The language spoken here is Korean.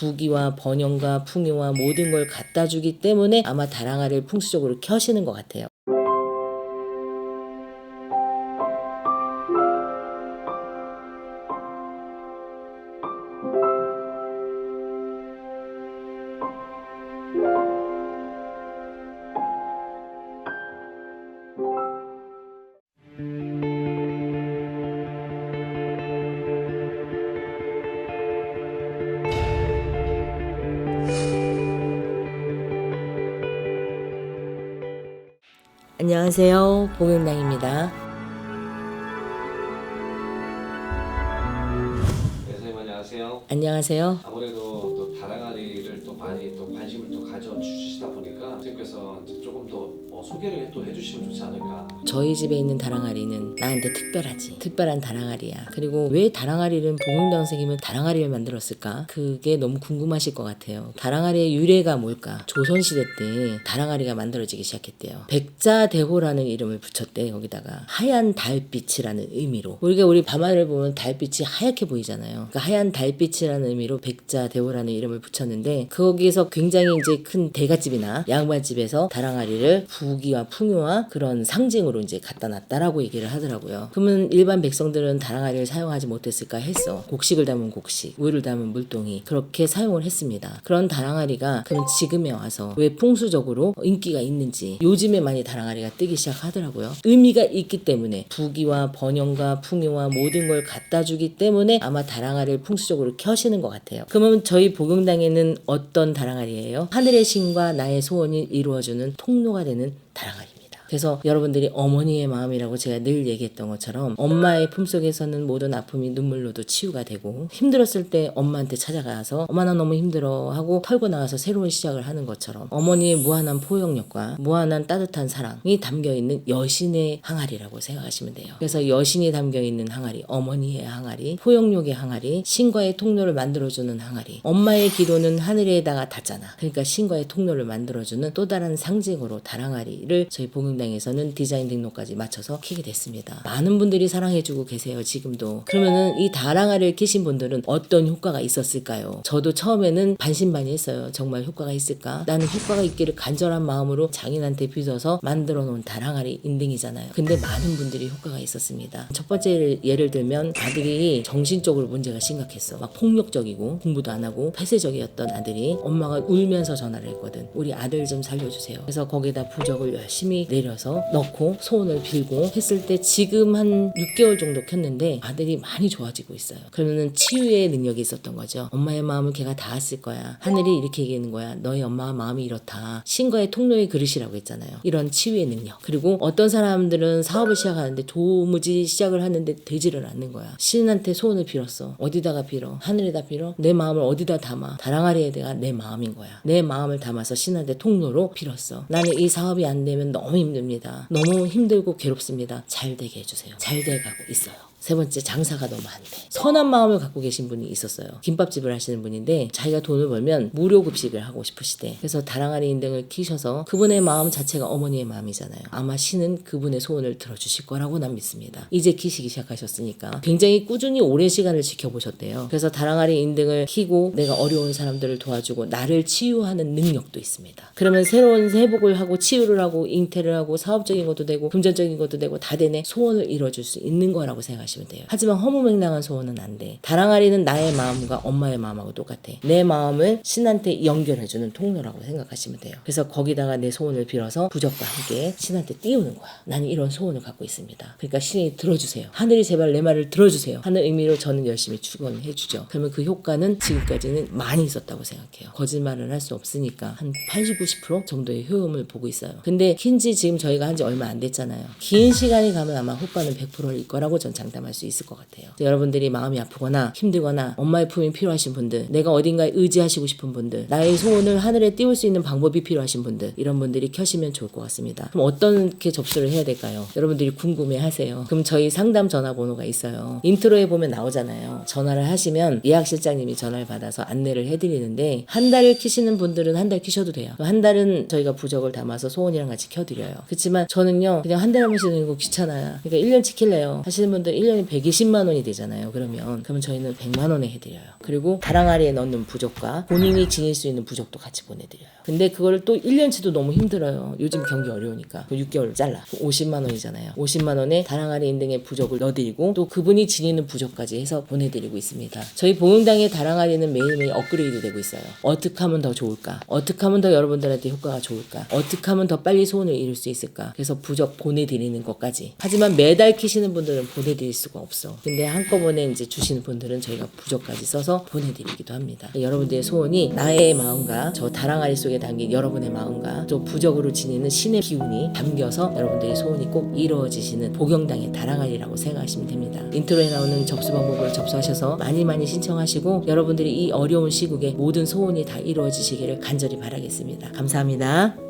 부귀와 번영과 풍요와 모든 걸 갖다 주기 때문에 아마 다랑아리를 풍수적으로 켜시는 것 같아요. 안녕하세요. 봉영당입니다. 네, 선생님 안녕하세요. 안녕하세요. 아무래도 또 다랑아리를 또 많이 또 관심을 또 가져주시다 보니까 선생님께서 조금 더 어, 소개를 또 해주시면 좋지 않을까. 저희 집에 있는 다랑아리는 나한테 특별하지. 특별한 다랑아리야. 그리고 왜 다랑아리는 봉용당 선생님은 다랑아리를 만들었을까? 그게 너무 궁금하실 것 같아요. 다랑아리의 유래가 뭘까? 조선시대 때 다랑아리가 만들어지기 시작했대요. 백자대호라는 이름을 붙였대, 거기다가. 하얀 달빛이라는 의미로. 우리가 우리 밤하늘을 보면 달빛이 하얗게 보이잖아요. 그러니까 하얀 달빛이라는 의미로 백자대호라는 이름을 붙였는데, 거기에서 굉장히 이제 큰 대갓집이나 양반집에서 다랑아리를 부귀와 풍요와 그런 상징으로 이제 갖다 놨다라고 얘기를 하더라고요. 그러면 일반 백성들은 다랑아리를 사용하지 못했을까 했어. 곡식을 담은 곡식, 우유를 담은 물동이 그렇게 사용을 했습니다. 그런 다랑아리가 그럼 지금에 와서 왜 풍수적으로 인기가 있는지 요즘에 많이 다랑아리가 뜨기 시작하더라고요. 의미가 있기 때문에 부귀와 번영과 풍요와 모든 걸 갖다 주기 때문에 아마 다랑아리를 풍수적으로 켜시는 것 같아요. 그러면 저희 복용당에는 어떤 다랑아리예요? 하늘의 신과 나의 소원이 이루어주는 통로가 되는 다랑아리입니다. 그래서 여러분들이 어머니의 마음이라고 제가 늘 얘기했던 것처럼 엄마의 품속에서는 모든 아픔이 눈물로도 치유가 되고 힘들었을 때 엄마한테 찾아가서 엄마 나 너무 힘들어 하고 털고 나가서 새로운 시작을 하는 것처럼 어머니의 무한한 포용력과 무한한 따뜻한 사랑이 담겨 있는 여신의 항아리라고 생각하시면 돼요. 그래서 여신이 담겨 있는 항아리, 어머니의 항아리, 포용력의 항아리, 신과의 통로를 만들어주는 항아리. 엄마의 기도는 하늘에다가 닿잖아. 그러니까 신과의 통로를 만들어주는 또 다른 상징으로 다랑아리를 저희 봉 용당에서는 디자인 등록까지 맞춰서 키게 됐습니다. 많은 분들이 사랑해주고 계세요. 지금도. 그러면은 이 다랑아리를 키신 분들은 어떤 효과가 있었을까요? 저도 처음에는 반신반의했어요. 정말 효과가 있을까? 나는 효과가 있기를 간절한 마음으로 장인한테 빚어서 만들어 놓은 다랑아리 인등이잖아요. 근데 많은 분들이 효과가 있었습니다. 첫 번째 예를 들면 아들이 정신적으로 문제가 심각했어. 막 폭력적이고 공부도 안 하고 폐쇄적이었던 아들이 엄마가 울면서 전화를 했거든. 우리 아들 좀 살려주세요. 그래서 거기다 부적을 열심히 내려 서 넣고 소원을 빌고 했을 때 지금 한 6개월 정도 켰는데 아들이 많이 좋아지고 있어요. 그러면은 치유의 능력이 있었던 거죠. 엄마의 마음을 걔가 닿았을 거야. 하늘이 이렇게 얘기하는 거야. 너희 엄마 마음이 이렇다. 신과의 통로의 그릇이라고 했잖아요. 이런 치유의 능력. 그리고 어떤 사람들은 사업을 시작하는데 도무지 시작을 하는데 되지를 않는 거야. 신한테 소원을 빌었어. 어디다가 빌어? 하늘에다 빌어? 내 마음을 어디다 담아? 다랑아리에 대가 내 마음인 거야. 내 마음을 담아서 신한테 통로로 빌었어. 나는 이 사업이 안 되면 너무 힘 듭니다. 너무 힘들고 괴롭습니다. 잘 되게 해주세요. 잘 돼가고 있어요. 세 번째 장사가 너무 안 돼. 선한 마음을 갖고 계신 분이 있었어요. 김밥집을 하시는 분인데 자기가 돈을 벌면 무료 급식을 하고 싶으시대. 그래서 다랑아리 인등을 키셔서 그분의 마음 자체가 어머니의 마음이잖아요. 아마 신은 그분의 소원을 들어주실 거라고 난 믿습니다. 이제 키시기 시작하셨으니까 굉장히 꾸준히 오랜 시간을 지켜보셨대요. 그래서 다랑아리 인등을 키고 내가 어려운 사람들을 도와주고 나를 치유하는 능력도 있습니다. 그러면 새로운 회복을 하고 치유를 하고 잉태를 하고 사업적인 것도 되고 금전적인 것도 되고 다 되네 소원을 이뤄줄 수 있는 거라고 생각하시 면 돼요. 하지만 허무맹랑한 소원은 안 돼. 다랑아리는 나의 마음과 엄마의 마음하고 똑같아. 내 마음을 신한테 연결해주는 통로라고 생각하시면 돼요. 그래서 거기다가 내 소원을 빌어서 부적과 함께 신한테 띄우는 거야. 나는 이런 소원을 갖고 있습니다. 그러니까 신이 들어주세요. 하늘이 제발 내 말을 들어주세요. 하는 의미로 저는 열심히 축원해 주죠. 그러면 그 효과는 지금까지는 많이 있었다고 생각해요. 거짓말을 할 수 없으니까 한 80, 90% 정도의 효험을 보고 있어요. 근데 킨지 지금 저희가 한 지 얼마 안 됐잖아요. 긴 시간이 가면 아마 효과는 100%일 거라고 전 장담 할 수 있을 것 같아요. 여러분들이 마음이 아프거나 힘들거나 엄마의 품이 필요하신 분들, 내가 어딘가에 의지하시고 싶은 분들, 나의 소원을 하늘에 띄울 수 있는 방법이 필요하신 분들, 이런 분들이 켜시면 좋을 것 같습니다. 그럼 어떻게 접수를 해야 될까요? 여러분들이 궁금해 하세요. 그럼 저희 상담 전화번호가 있어요. 인트로에 보면 나오잖아요. 전화를 하시면 예약 실장님이 전화를 받아서 안내를 해드리는데 한 달을 키시는 분들은 한 달 키셔도 돼요. 한 달은 저희가 부적을 담아서 소원이랑 같이 켜드려요. 그렇지만 저는요 그냥 한 번씩 드는 거 귀찮아요. 그러니까 1년 지킬래요. 하시는 분들 1년 1년에 120만 원이 되잖아요. 그러면 그러면 저희는 100만 원에 해드려요. 그리고 다랑아리에 넣는 부적과 본인이 지닐 수 있는 부적도 같이 보내드려요. 근데 그거를 또 1년치도 너무 힘들어요. 요즘 경기 어려우니까 6개월 잘라 50만 원이잖아요. 50만 원에 다랑아리 인등의 부적을 넣어드리고 또 그분이 지니는 부적까지 해서 보내드리고 있습니다. 저희 보흥당의 다랑아리는 매일매일 업그레이드 되고 있어요. 어떻게 하면 더 좋을까? 어떻게 하면 더 여러분들한테 효과가 좋을까? 어떻게 하면 더 빨리 소원을 이룰 수 있을까? 그래서 부적 보내드리는 것까지. 하지만 매달 키시는 분들은 보내드릴 수가 없어. 근데 한꺼번에 이제 주시는 분들은 저희가 부적까지 써서 보내드리기도 합니다. 여러분들의 소원이 나의 마음과 저 다랑아리 속에 담긴 여러분의 마음과 또 부적으로 지니는 신의 기운이 담겨서 여러분들의 소원이 꼭 이루어지시는 보경당의 다랑아리라고 생각하시면 됩니다. 인트로에 나오는 접수 방법을 접수하셔서 많이 많이 신청하시고 여러분들이 이 어려운 시국에 모든 소원이 다 이루어지시기를 간절히 바라겠습니다. 감사합니다.